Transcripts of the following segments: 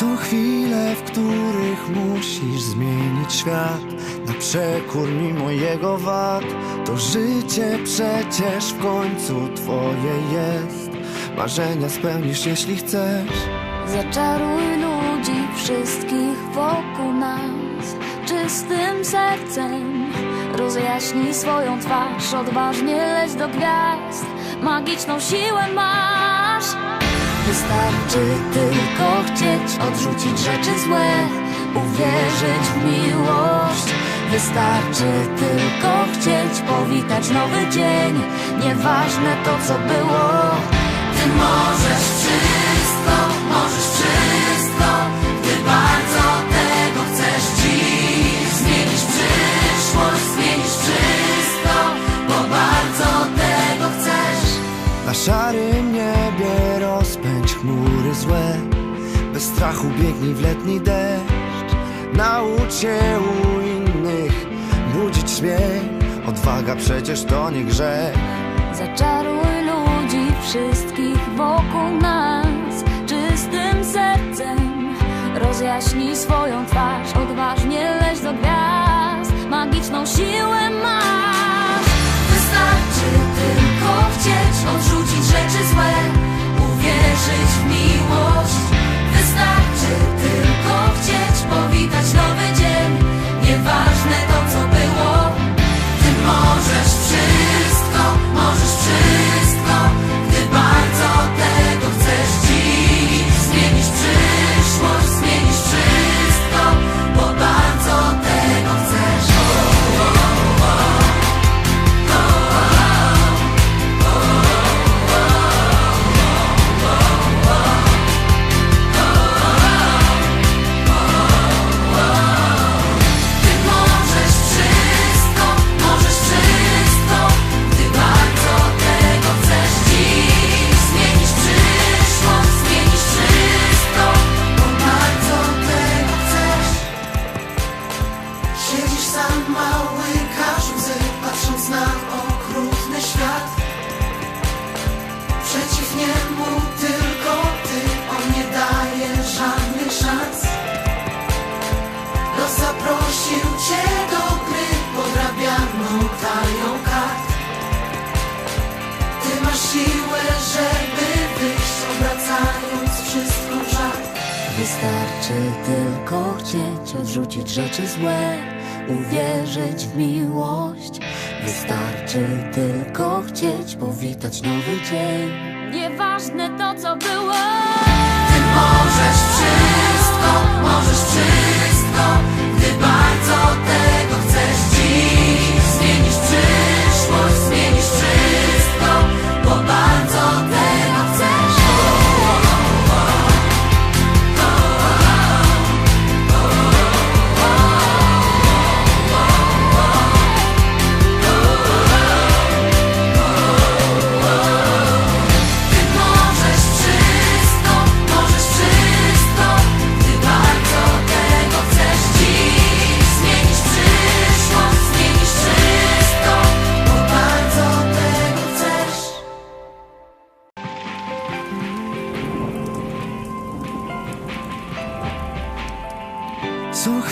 Są chwile, w których musisz zmienić świat. Na przekór mimo jego wad. To życie przecież w końcu twoje jest. Marzenia spełnisz jeśli chcesz. Zaczaruj ludzi wszystkich wokół nas. Czystym sercem Rozjaśnij swoją twarz. Odważnie leć do gwiazd. Magiczną siłę masz Wystarczy tylko chcieć Odrzucić rzeczy złe Uwierzyć w miłość. Wystarczy tylko chcieć Powitać nowy dzień. Nieważne to co było. Ty możesz wszystko Możesz wszystko. Gdy bardzo tego chcesz dziś. Zmienisz przyszłość Zmienisz wszystko Bo bardzo tego chcesz. Na niebie rozpędź chmury złe. Bez strachu biegnij w letni deszcz. Naucz się u innych budzić śmiech. Odwaga przecież to nie grzech. Zaczaruj ludzi wszystkich wokół nas. Czystym sercem Rozjaśnij swoją twarz. Odważnie leć do gwiazd. Magiczną siłę masz. Wystarczy tylko chcieć Odrzucić rzeczy złe Wystarczy tylko chcieć odrzucić rzeczy złe, uwierzyć w miłość. Wystarczy tylko chcieć powitać nowy dzień. Nieważne to, co było. Ty możesz wszystko, możesz wszystko Gdy bardzo tego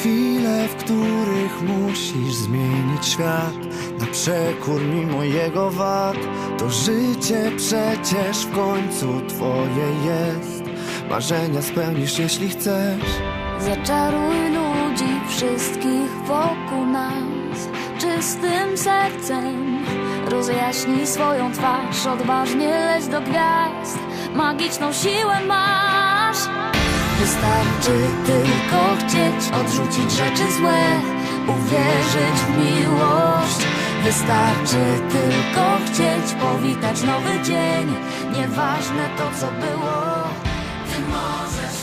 chwile, w których musisz zmienić świat Na przekór mimo jego wad To życie przecież w końcu twoje jest Marzenia spełnisz jeśli chcesz Zaczaruj ludzi wszystkich wokół nas czystym sercem. Rozjaśnij swoją twarz, odważnie leć do gwiazd. Magiczną siłę masz. Wystarczy tylko chcieć odrzucić rzeczy złe, uwierzyć w miłość. Wystarczy tylko chcieć powitać nowy dzień. Nieważne to, co było, ty możesz.